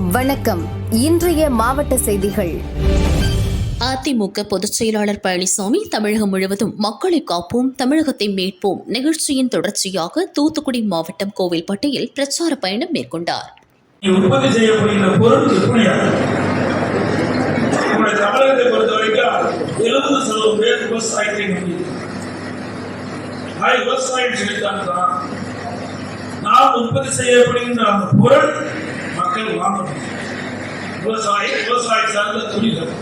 வணக்கம். இன்றைய மாவட்ட செய்திகள். அதிமுக பொதுச் செயலாளர் பழனிசாமி தமிழகம் முழுவதும் மக்களை காப்போம் தமிழகத்தை மீட்போம் நிகழ்ச்சியின் தொடர்ச்சியாக தூத்துக்குடி மாவட்டம் கோவில்பட்டியில் பிரச்சார பயணம் மேற்கொண்டார். உற்பத்தி செய்யப்படுகின்ற பொருள் விற்பனையாகும் நம்முடைய தமிழகத்தை பொறுத்த வரைக்கும் எழுபது சதவீதம் பேர் விவசாயத்தை நம்பி ஆக விவசாயம் செழித்தால்தான் நாம் உற்பத்தி செய்யப்படுகின்ற அந்த பொருள் மக்கள் வாங்க. முடியும் விவசாயம் சார்ந்த தொழில்கள்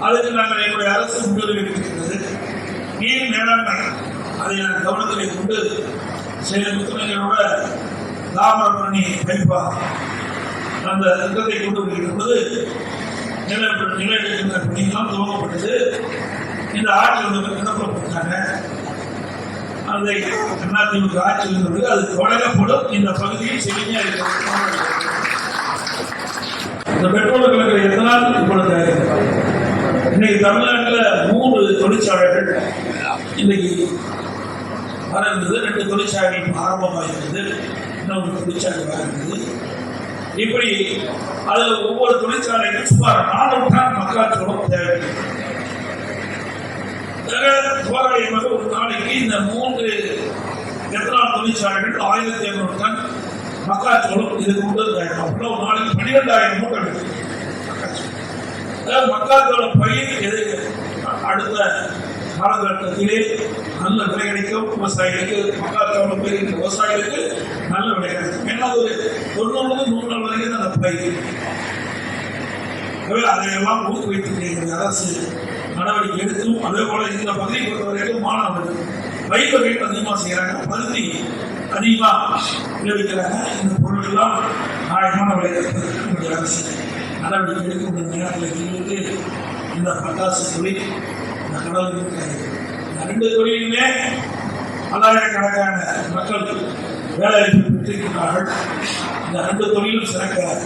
அதுக்கு நாங்கள் எங்களுடைய அரசு முன்னுரிமை இருக்கிறது நீர் மேலாண்மை அதை நான் கவனத்தில் கொண்டு சில எங்களோட தாமிரபரணி வைப்பா அந்த திட்டத்தை கொண்டு வருகின்ற போது நில நிலையெடுக்கின்ற பணியெல்லாம் துவங்கப்பட்டது. இந்த ஆட்சி வந்து கொடுத்தாங்க அதை அதிமுக ஆட்சி இருந்தது அது தொடங்கப்படும் இந்த பகுதியில் செழிமையாக இந்த பெட்ரோல் கலக்கிற எத்தனால் இப்பொழுது? இன்னைக்கு தமிழ்நாட்டில் மூன்று தொழிற்சாலைகள் இன்னைக்கு வளர்ந்தது ரெண்டு தொழிற்சாலைகள் ஆரம்பமாக இருந்தது இன்னொரு தொழிற்சாலை வளர்ந்தது இருந்தது இப்படி அது ஒவ்வொரு தொழிற்சாலைக்கும் சுமார் நானூறு டன் மக்காச்சோளம் தேவை தோராயமாக ஒரு நாளைக்கு இந்த மூன்று எத்தனால் தொழிற்சாலைகள் ஆயிரத்தி ஐநூறு டன் மக்காச்சோளம் இது கொண்டு அப்படின்னா நாளைக்கு பன்னிரெண்டாயிரம் மூட்டை அதாவது மக்காச்சோளம் பயிர் எது? அடுத்த காலகட்டத்திலே நல்ல விலை கிடைக்கும். விவசாயிகளுக்கு மக்காச்சோளம் பயிர் விவசாயிகளுக்கு நல்ல விலை கிடைக்கும். ஏன்னா ஒரு தொண்ணூறு நூறு நாள் வரைக்கும் தான் அந்த பயிர். அதையெல்லாம் ஊக்குவித்து அரசு. நடவடிக்கை எடுத்தும் அதே போல இந்த பகுதியை பொறுத்தவரைக்கும் மாணவர்கள் பயிர் வீட்டு அதிகமாக செய்கிறாங்க பருத்தி அதிகமாக விளைவிக்கிறாங்க. இந்த பொருட்கள்லாம் நியாயமான விளைவிக்கிறது அரசு நடவடிக்கை எடுக்கும் இந்த நேரத்தில் எங்களுக்கு இந்த பட்டாசு தொழில் இந்த கடல் இருக்கிறது இந்த ரெண்டு தொழிலுமே பல்லாயிரக்கணக்கான மக்கள் வேலைவாய்ப்பு பெற்றிருக்கிறார்கள். இந்த ரெண்டு தொழிலும் சிறக்கிறார்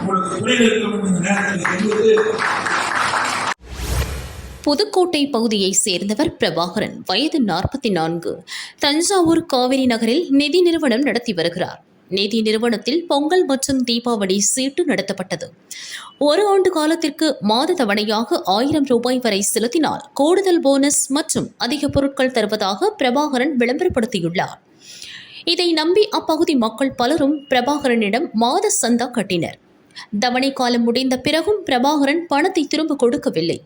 உங்களுக்கு தொழில் இருக்கும் இந்த நேரத்தில் புதுக்கோட்டை பகுதியைச் சேர்ந்தவர் பிரபாகரன் வயது நாற்பத்தி நான்கு தஞ்சாவூர் காவிரி நகரில் நிதி நிறுவனம் நடத்தி வருகிறார். நிதி நிறுவனத்தில் பொங்கல் மற்றும் தீபாவளி சீட்டு நடத்தப்பட்டது. ஒரு ஆண்டு காலத்திற்கு மாத தவணையாக ஆயிரம் ரூபாய் வரை செலுத்தினால் கூடுதல் போனஸ் மற்றும் அதிக பொருட்கள் தருவதாக பிரபாகரன் விளம்பரப்படுத்தியுள்ளார். இதை நம்பி அப்பகுதி மக்கள் பலரும் பிரபாகரனிடம் மாத சந்தா கட்டினர். தவணை காலம் முடிந்த பிறகும் பிரபாகரன் பணத்தை திரும்ப கொடுக்கவில்லை.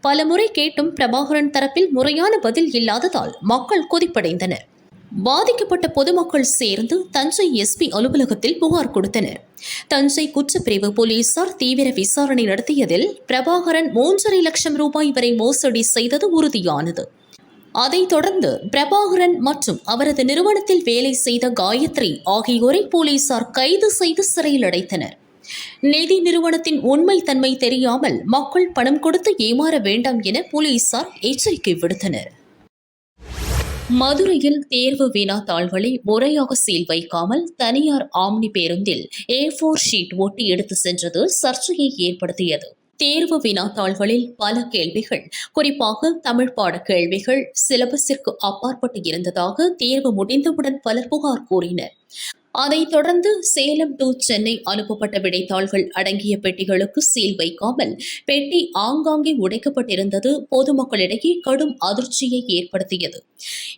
பலமுறை கேட்டும் பிரபாகரன் தரப்பில் முறையான பதில் இல்லாததால் மக்கள் கொதிப்படைந்தனர். பாதிக்கப்பட்ட பொதுமக்கள் சேர்ந்து தஞ்சை எஸ்பி அலுவலகத்தில் புகார் கொடுத்தனர். தஞ்சை குற்றப்பிரிவு போலீசார் தீவிர விசாரணை நடத்தியதில் பிரபாகரன் மூன்றரை லட்சம் ரூபாய் வரை மோசடி செய்தது உறுதியானது. அதைத் தொடர்ந்து பிரபாகரன் மற்றும் அவரது நிறுவனத்தில் வேலை செய்த காயத்ரி ஆகியோரை போலீசார் கைது செய்து சிறையில் அடைத்தனர். நிதி நிறுவனத்தின் உண்மை தன்மை தெரியாமல் மக்கள் பணம் கொடுத்து ஏமாற வேண்டாம் என போலீசார் எச்சரிக்கை விடுத்தனர். மதுரையில் தேர்வு வினாத்தாள்களை முறையாக சீல் வைக்காமல் தனியார் ஆம்னி பேருந்தில் ஏ ஃபோர் ஷீட் ஒட்டி எடுத்து சென்றது சர்ச்சையை ஏற்படுத்தியது. தேர்வு வினாத்தாள்களில் பல கேள்விகள். குறிப்பாக தமிழ் பாட கேள்விகள் சிலபஸிற்கு அப்பாற்பட்டு இருந்ததாக தேர்வு முடிந்தவுடன் பலர் புகார் கூறினர். அதைத் தொடர்ந்து சேலம் டு சென்னை அனுப்பப்பட்ட விடைத்தாள்கள் அடங்கிய பெட்டிகளுக்கு சீல் வைக்காமல் பெட்டி ஆங்காங்கே உடைக்கப்பட்டிருந்தது பொதுமக்களிடையே கடும் அதிர்ச்சியை ஏற்படுத்தியது.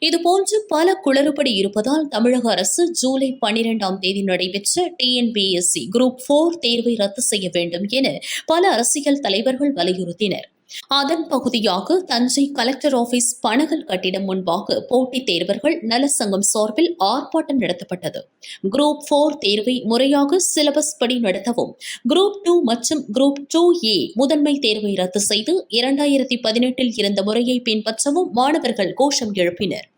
இதுபோன்று பல குளறுபடி இருப்பதால் தமிழக அரசு ஜூலை பனிரெண்டாம் தேதி நடைபெற்ற டிஎன்பிஎஸ்சி குரூப் போர் தேர்வை ரத்து செய்ய வேண்டும் என பல அரசியல் தலைவர்கள் வலியுறுத்தினர். அதன் பகுதியாக தஞ்சை கலெக்டர் ஆபீஸ் பனகல் கட்டிடம் முன்பாக போட்டித் தேர்வர்கள் நலசங்கம் சார்பில் ஆர்ப்பாட்டம் நடத்தப்பட்டது. குரூப் போர் தேர்வை முறையாக சிலபஸ் படி நடத்தவும் குரூப் டூ மற்றும் குரூப் டூ ஏ முதன்மை தேர்வை ரத்து செய்து இரண்டாயிரத்தி பதினெட்டில் இருந்த முறையை பின்பற்றவும் மாணவர்கள் கோஷம் எழுப்பினர்.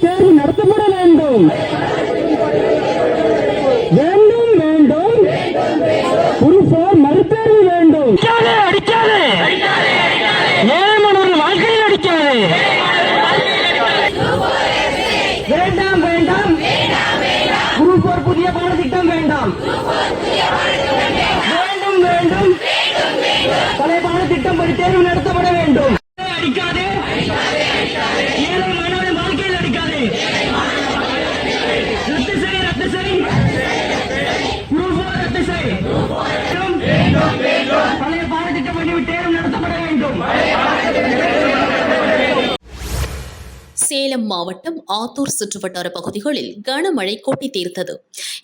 தேர்வு நடத்தப்பட வேண்டும் வேண்டும் குறிப்போர் மறுதேர்வு வேண்டும் அடிக்காது அடிக்காது ஏழை மாணவர்கள் வாழ்க்கையில் அடிக்காது வேண்டாம் வேண்டாம் குரூப் போர் புதிய பாடத்திட்டம் வேண்டாம் வேண்டும் வேண்டும் பழைய தேர்வு நடத்தப்பட வேண்டும். அடிக்காதே. ஏழை மாணவர்கள் வாழ்க்கையில் அடிக்காதே. சரி ரத்து சரி ரத்து சரி பழைய பாடத்திட்டப்படி தேர்வு நடத்தப்பட வேண்டும். சேலம் மாவட்டம் ஆத்தூர் சுற்றுவட்டார பகுதிகளில் கனமழை கொட்டி தீர்த்தது.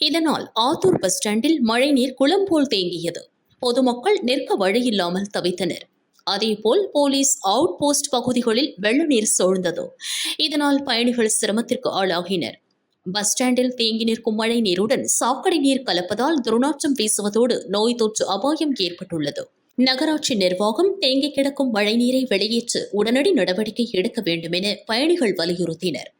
இதனால் ஆத்தூர் பஸ் ஸ்டாண்டில் மழைநீர் குளம் போல் தேங்கியது. பொதுமக்கள் நிற்க வழியில்லாமல் தவித்தனர். அதேபோல் போலீஸ் அவுட் போஸ்ட் பகுதிகளில் வெள்ள நீர் சூழ்ந்தது இதனால் பயணிகள் சிரமத்திற்கு ஆளாகினர். பஸ் ஸ்டாண்டில் தேங்கி நிற்கும் மழை நீருடன் சாக்கடை நீர் கலப்பதால் துர்நாற்றம் வீசுவதோடு நோய் தொற்று அபாயம் ஏற்பட்டுள்ளது. நகராட்சி நிர்வாகம் தேங்கி கிடக்கும் மழைநீரை வெளியேற்று உடனடி நடவடிக்கை எடுக்க வேண்டும் என பயணிகள் வலியுறுத்தினர்.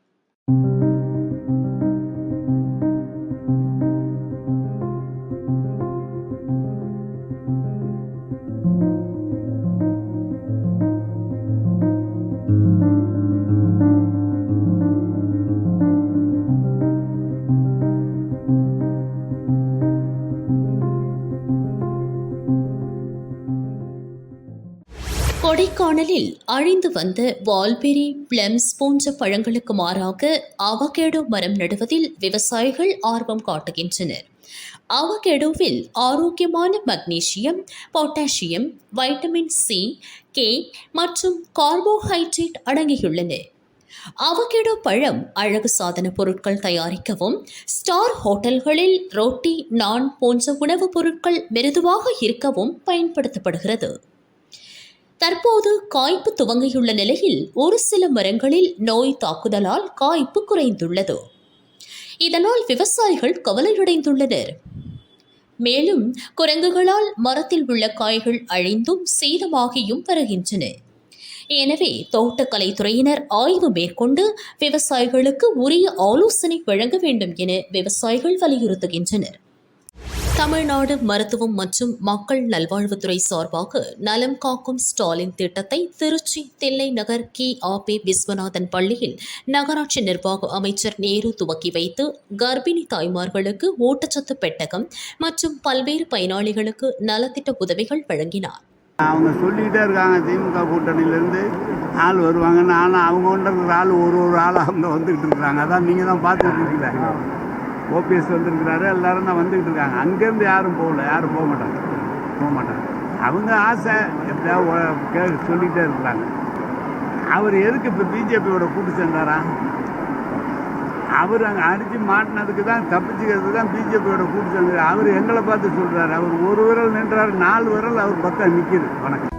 கடலில் அழிந்து வந்த வால்பெரி பிளம்ஸ் போன்ற பழங்களுக்கு மாறாக அவகேடோ மரம் நடுவதில் விவசாயிகள் ஆர்வம் காட்டுகின்றனர். அவகேடோவில் ஆரோக்கியமான magnesium potassium vitamin C K மற்றும் கார்போஹைட்ரேட் அடங்கியுள்ளன. அவகேடோ பழம் அழகு சாதன பொருட்கள் தயாரிக்கவும் ஸ்டார் ஹோட்டல்களில் ரோட்டி நான் போன்ற உணவுப் பொருட்கள் மெருதுவாக இருக்கவும் பயன்படுத்தப்படுகிறது. தற்போது காய்ப்பு துவங்கியுள்ள நிலையில் ஒரு சில மரங்களில் நோய் தாக்குதலால் காய்ப்பு குறைந்துள்ளது. இதனால் விவசாயிகள் கவலையடைந்துள்ளனர். மேலும் குரங்குகளால் மரத்தில் உள்ள காய்கள் அழிந்தும் சேதமாகியும் வருகின்றன. எனவே தோட்டக்கலைத்துறையினர் ஆய்வு மேற்கொண்டு விவசாயிகளுக்கு உரிய ஆலோசனை வழங்க வேண்டும் என விவசாயிகள் வலியுறுத்துகின்றனர். தமிழ்நாடு மருத்துவம் மற்றும் மக்கள் நல்வாழ்வுத்துறை சார்பாக நலம் காக்கும் ஸ்டாலின் திட்டத்தை திருச்சி தில்லை நகர் கி. ஆபே விஸ்வநாதன் பள்ளியில் நகராட்சி நிர்வாக அமைச்சர் நேரு துவக்கி வைத்து கர்ப்பிணி தாய்மார்களுக்கு ஊட்டச்சத்து பெட்டகம் மற்றும் பல்வேறு பயனாளிகளுக்கு நலத்திட்ட உதவிகள் வழங்கினார். அவங்க சொல்லிக்கிட்டே இருக்காங்க திமுக கூட்டணியிலேருந்து ஆள் வருவாங்கன்னு. ஆனால் அவங்க கொண்டு இருக்கிற ஆள் ஒரு ஒரு ஆளாக அவங்க வந்துக்கிட்டு இருக்கிறாங்க. அதான் நீங்கள் தான் பார்த்துட்டு இருக்கிறாங்க ஓபிஎஸ் வந்திருக்கிறாரு எல்லாரும் தான் வந்துக்கிட்டு இருக்காங்க. அங்கேருந்து யாரும் போகல யாரும் போக மாட்டாங்க. போக மாட்டாங்க. அவங்க ஆசை எப்படியாவது கே சொல்லிகிட்டே இருக்கிறாங்க அவர் எதுக்கு இப்போ பிஜேபியோட கூட்டு சேர்ந்தாரா? அவர் அங்கே அடித்து மாட்டினதுக்கு தான் தப்பிச்சுக்கிறதுக்கு தான் பிஜேபியோட கூட்டு சேர்ந்தார். அவர் எங்களை பார்த்து சொல்கிறாரு அவர் ஒரு விரல் நின்றார் நாலு விரல் அவர் பக்கம் நிற்கிது வணக்கம்.